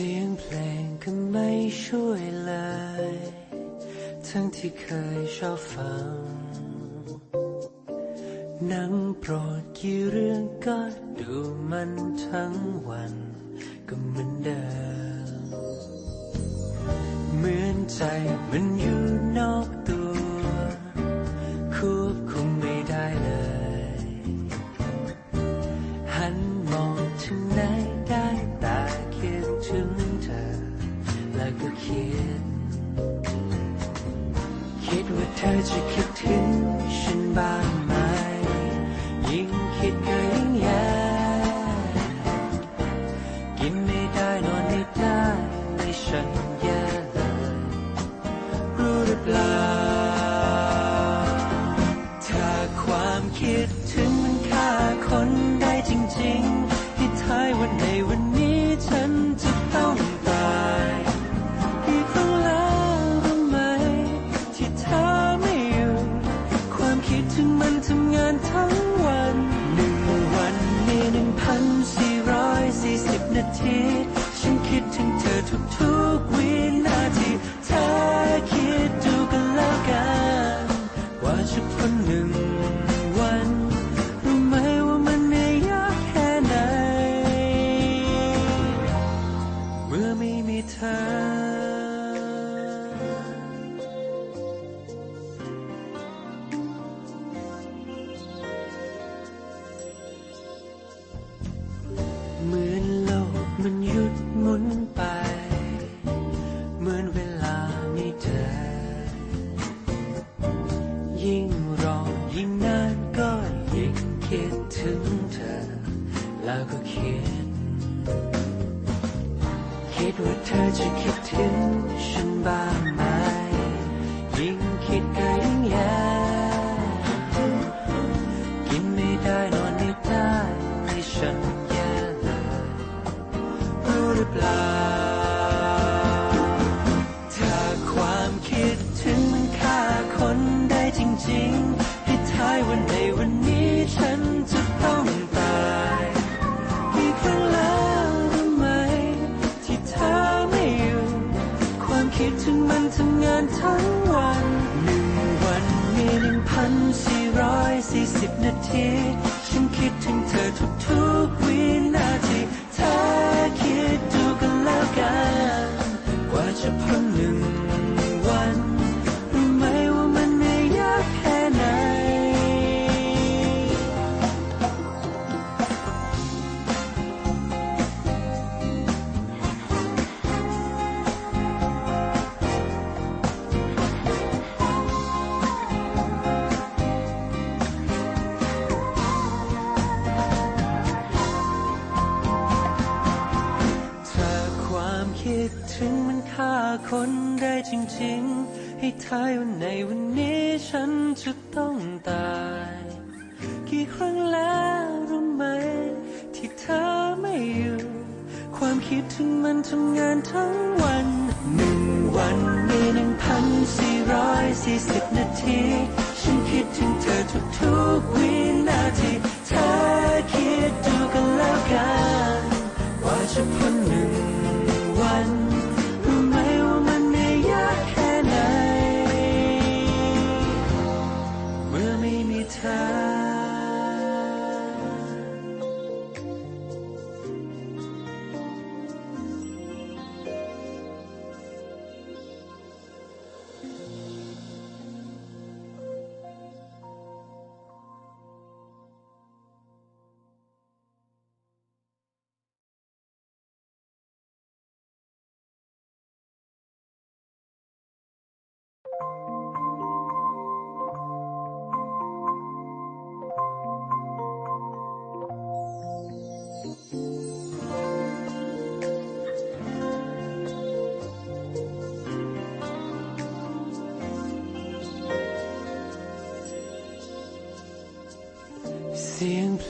สียงเพลงก็ไม่ช่วยเลย ทั้งที่เคยชอบฟัง หนังโปรดกี่เรื่องก็ดูมันทั้งวัน ก็เหมือนเดิม เหมือนใจมันอยู่นอก คิดว่าเธอจะคิดถึงฉันบ้างไหม ยิ่งคิดก็ยิ่งแย่กินไม่ได้นอนไม่ได้ในฉันแย่เลยรู้หรือเปล่า ถ้าความคิดถึงมันฆ่าคน สิบนาทีฉันคิดถึงเธอทุกๆวินาทีเธอคิดดูกันแล้วกัน ว่าจะพ้นหนึ่งวัน รู้ไหมว่ามันเหนื่อยยากแค่ไหน เมื่อไม่มีเธอเหมือน ก็คิด คิดว่าเธอจะคิดถึงฉันบ้างไหม ยิ่งคิดก็ยิ่งแย่กินไม่ได้นอนไม่ได้ให้ฉันแย่เลยรู้หรือเปล่า ถ้าความคิดถึงมันฆ่าคนได้จริงๆ นาที ฉันคิดถึงเธอทุกๆวินาทีถ้าคิดดูกันแล้วกัน กว่าจะพ้นหนึ่ง คิดถึงมันฆ่าคนได้จริงๆ ให้ท้ายวันในวันนี้ฉันจะต้องตาย กี่ครั้งแล้วรู้ไหม ที่เธอไม่อยู่ ความคิดถึงมันทำงานทั้งวันหนึ่งวันมีหนึ่งพันสี่ร้อยสี่สิบนาที ฉันคิดถึงเธอทุกๆวินาทีเธอคิดดูกันแล้วกัน ว่าจะพ้นหนึ่ง วั